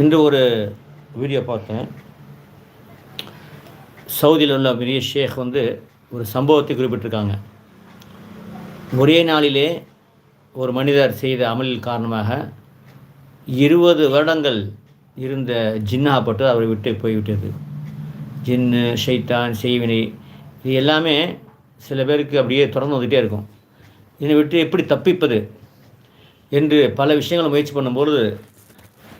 இன்று ஒரு வீடியோ பார்த்தேன். சவுதியில் உள்ள பெரிய ஷேக் வந்து ஒரு சம்பவத்தை குறிப்பிட்டிருக்காங்க. ஒரே நாளிலே ஒரு மனிதர் செய்த அமலில் காரணமாக இருபது வருடங்கள் இருந்த ஜின்னாகப்பட்டு அவரை விட்டு போய்விட்டது. ஜின்னு ஷைத்தான் செய்வினை இது எல்லாமே சில பேருக்கு அப்படியே தொடர்ந்து வந்துகிட்டே இருக்கும். இதனை விட்டு எப்படி தப்பிப்பது என்று பல விஷயங்களை முயற்சி பண்ணும்பொழுது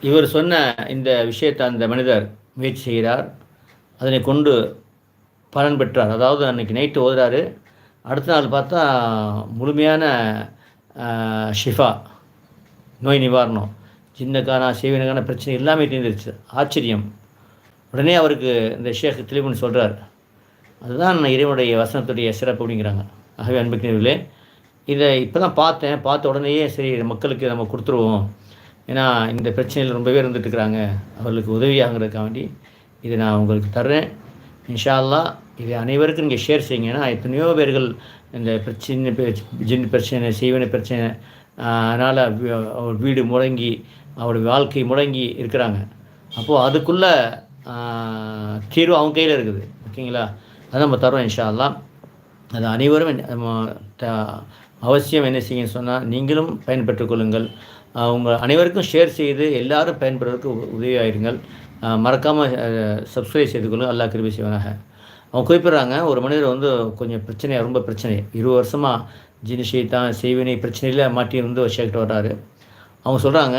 இவர் சொன்ன இந்த விஷயத்தை அந்த மனிதர் முயற்சி செய்கிறார். அதனை கொண்டு பலன் பெற்றார். அதாவது அன்றைக்கி நைட்டு ஓதுறாரு. அடுத்த நாள் பார்த்தா முழுமையான ஷிஃபா நோய் நிவாரணம் சின்னக்கான சேவினக்கான பிரச்சனை எல்லாமே தீர்ந்துருச்சு. ஆச்சரியம். உடனே அவருக்கு இந்த ஷேக் தெளிவுன்னு சொல்கிறார் அதுதான் இறைவனுடைய வசனத்துடைய சிறப்பு அப்படிங்கிறாங்க. ஆகவே அன்புக்கிறவர்களே இதை இப்போ தான் பார்த்தேன். பார்த்த உடனேயே சரி மக்களுக்கு நம்ம கொடுத்துருவோம். ஏன்னா இந்த பிரச்சனையில் ரொம்பவே இருந்துட்டுருக்குறாங்க. அவர்களுக்கு உதவியாகிறதுக்காக வேண்டி இதை நான் உங்களுக்கு தர்றேன். இன்ஷால்லா இதை அனைவருக்கும் நீங்கள் ஷேர் செய்யுங்க. ஏன்னா எத்தனையோ பேர்கள் இந்த பிரச்சனை ஜின் பிரச்சனை செய்வன பிரச்சனை அதனால் அவர் வீடு முடங்கி அவருடைய வாழ்க்கை முடங்கி இருக்கிறாங்க. அப்போது அதுக்குள்ளே தீர்வு அவங்க கையில் இருக்குது. ஓகேங்களா? அதை நம்ம தரோம் இன்ஷால்லாம் அது அனைவரும் அவசியம் என்ன செய்யுன்னு சொன்னால் நீங்களும் பயன்பெற்றுக் கொள்ளுங்கள். உங்கள் அனைவருக்கும் ஷேர் செய்து எல்லாரும் பயன்படுறதுக்கு உதவியாயிருங்கள். மறக்காமல் சப்ஸ்கிரைப் செய்து கொள்ளுங்கள் எல்லா கிருபி செய்வனாக. அவங்க குறிப்பிட்றாங்க ஒரு மனிதர் வந்து கொஞ்சம் பிரச்சனையாக ரொம்ப பிரச்சனை. இருபது வருஷமாக ஜினிஷை தான் செய்வினை பிரச்சனையில் மாட்டி வந்து வச்சுக்கிட்டு வர்றாரு. அவங்க சொல்கிறாங்க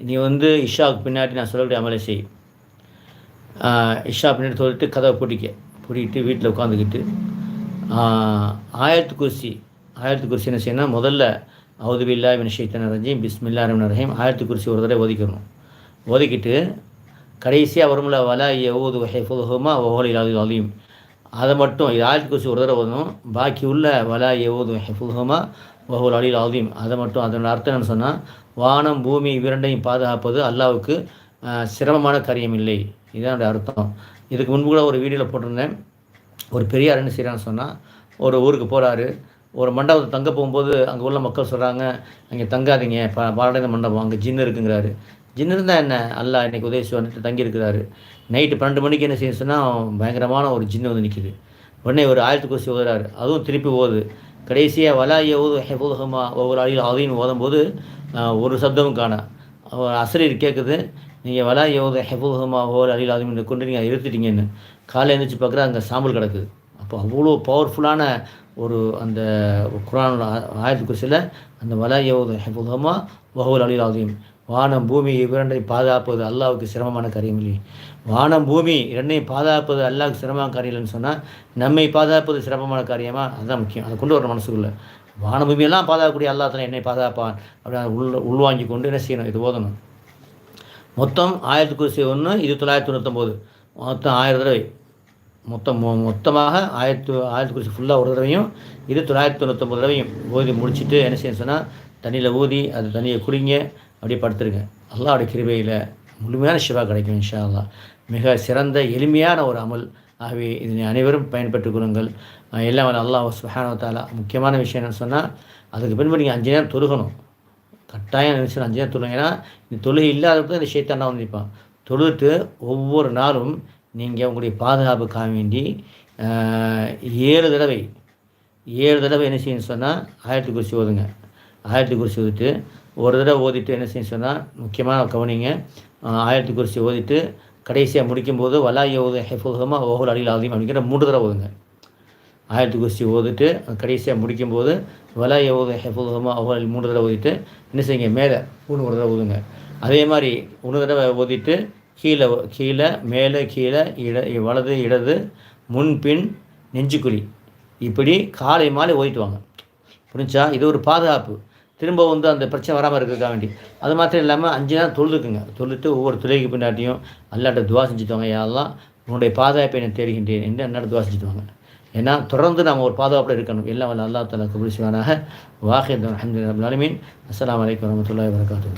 நீ வந்து இஷாவுக்கு பின்னாடி நான் சொல்லக்கூடிய அமலை செய். இஷா பின்னாடி சொல்லிட்டு கதவை பிடிக்க பூட்டிக்கிட்டு வீட்டில் உட்காந்துக்கிட்டு ஆயிரத்து குருசி ஆயிரத்து குருசி என்ன செய்யணும் முதல்ல அவுதுபில்லா இவன் ஷைத்தன் ரஜீம் பிஸ்மில்லா ரஹ்மான் ரஹீம். ஆயிரத்தி குறிச்சி ஒரு தடவை ஒதுக்கணும் ஒதுக்கிட்டு கடைசியாக வரும்ல வலா எவ்வளவு ஹெஃபுல்ஹுமா ஒஹோலி அலீம் அதை மட்டும் இது ஆயிரத்தி குறிச்சி ஒரு தடவை ஓதணும் பாக்கி உள்ள வலா எவ்வளவு ஹெஃபுல்ஹுமா ஒஹோல் அலீல் அலீம் அதை மட்டும் அதனோட அர்த்தம் என்ன சொன்னால் வானம் பூமி இரண்டையும் பாதுகாப்பது அல்லாவுக்கு சிரமமான காரியம் இல்லை. இதுதான் அர்த்தம். இதுக்கு முன்பு கூட ஒரு வீடியோவில் போட்டிருந்தேன். ஒரு பெரியார் என்ன செய்கிறான்னு சொன்னால் ஒரு ஊருக்கு போகிறாரு ஒரு மண்டபத்தை தங்க போகும்போது அங்கே உள்ள மக்கள் சொல்கிறாங்க அங்கே தங்காதீங்க ப பாரடைந்த மண்டபம் அங்கே ஜின்னு இருக்குங்கிறாரு. ஜின்னு இருந்தால் என்ன? அல்லா இன்றைக்கி உதவி வந்துட்டு தங்கியிருக்கிறாரு. நைட்டு பன்னெண்டு மணிக்கு என்ன செய்ய பயங்கரமான ஒரு ஜின்னு வந்து நிற்கிது உடனே ஒரு ஆயிரத்து குசி ஓதுறாரு. அதுவும் திருப்பி ஓது. கடைசியாக வலாய ஓது ஹெபுதகமா ஒவ்வொரு அழியில் அதையும் ஓதும்போது ஒரு சப்தமும் காண. அசரீர் கேட்குது நீங்கள் வலா யோத ஹெபுதகமா ஒவ்வொரு அழியில் அதையும் கொண்டு நீங்கள் இருத்துட்டீங்கன்னு காலையில் எழுந்திரிச்சு பார்க்குற அங்கே சாம்பல் கிடக்குது. அப்போ அவ்வளோ பவர்ஃபுல்லான ஒரு அந்த குரான் ஆயத்து குசில் அந்த வலையோது ஹெபுதமா வஹூல் அலி வானம் பூமி இரண்டை பாதுகாப்பது அல்லாவுக்கு சிரமமான காரியம் இல்லை வானம் பூமி இரண்டையும் பாதுகாப்பது அல்லாவுக்கு சிரமமான காரியம் இல்லைன்னு சொன்னால் நம்மை பாதுகாப்பது சிரமமான காரியமாக அதுதான் முக்கியம். அதை கொண்டு வரணும் மனசுக்குள்ளே. வான பூமியெல்லாம் பாதுகாக்கக்கூடிய அல்லா தான் என்னை பாதுகாப்பான். அப்படி உள் உள்வாங்கி கொண்டு என்ன செய்யணும்? இது ஓதணும் மொத்தம் ஆயிரத்தி ஒன்று இது தொள்ளாயிரத்தி தொண்ணூத்தொம்போது. மொத்தம் ஆயிரம் தடவை. மொத்தம் மொத்தமாக ஆயிரத்து ஆயிரத்தி குறிச்சி ஃபுல்லாக ஒரு தடவையும் இது தொள்ளாயிரத்தி தொண்ணூற்றொம்பது தடவையும் ஊதி முடிச்சுட்டு என்ன செய்யணும் சொன்னால் தண்ணியில் ஊதி அது தண்ணியை குடிங்க அப்படியே படுத்துருங்க. அல்லாவுடைய கிருபையில் முழுமையான சிவா கிடைக்கும் இன்ஷா அல்லா மிக சிறந்த எளிமையான ஒரு அமல். ஆகவே இதனை அனைவரும் பயன்பெற்றுக் கொள்ளுங்கள். எல்லாம் அல்லாஹ் சுஹானத்தாலா முக்கியமான விஷயம் என்னென்னு சொன்னால் அதுக்கு பின்பு நீங்கள் அஞ்சு நேரம் தொழுகணும். கட்டாயம் நினைச்சு அஞ்சு நேரம் தொழுங்க. ஏன்னா இந்த தொழுகை இல்லாதப்போ இந்த ஷேத்தானா வந்து நிற்பான் தொழுதுட்டு ஒவ்வொரு நாளும் நீங்கள் உங்களுடைய பாதுகாப்புக்காக வேண்டி ஏழு தடவை ஏழு தடவை என்ன செய்யணும்னு சொன்னால் ஆயிரத்தி குறிச்சி ஓதுங்க. ஆயிரத்தி குறிச்சி ஓதிட்டு ஒரு தடவை ஓதிட்டு என்ன செய்யணும் சொன்னால் முக்கியமாக கவனிங்க ஆயிரத்தி குறிச்சி ஓதிட்டு கடைசியாக முடிக்கும்போது வலா ஓது ஹெஃபுகமாக ஓஹல் அடியில் ஆதியம் அப்படிங்கிற மூன்று தடவை ஓதுங்க. ஆயிரத்தி குறிச்சி ஓதிட்டு கடைசியாக முடிக்கும்போது வலா ஓது ஹெஃபுகமாக ஓஹல் மூன்று தடவை ஓதிட்டு என்ன செய்யுங்க மேலே மூணு ஒரு தடவை ஓதுங்க. அதே மாதிரி ஒன்று தடவை ஓதிட்டு கீழே கீழே மேலே கீழே இட வலது இடது முன்பின் நெஞ்சுக்குழி இப்படி காலை மாலை ஓயிட்டு வாங்க. புரிஞ்சா? இது ஒரு பாதுகாப்பு. திரும்ப வந்து அந்த பிரச்சனை வராமல் இருக்கிறதுக்காக வேண்டி. அது மாத்திரம் இல்லாமல் அஞ்சு நாள் தொழுதுக்குங்க. தொழுட்டு ஒவ்வொரு துறைக்கு பின்னாட்டியும் அல்லாட்ட துவா செஞ்சுட்டு வாங்க. யாரெல்லாம் உன்னுடைய பாதுகாப்பை நான் தேடுகின்றேன் என்று அன்னாட துவா செஞ்சுட்டு வாங்க. ஏன்னா தொடர்ந்து நம்ம ஒரு பாதுகாப்பில் இருக்கணும். எல்லாம் வல்ல அல்லா தலா கபுல் சிவானாக வாஹித் அஹமது அலமீன் அஸ்லாம் வலைக்கம் வரமத்துல வரகாத்து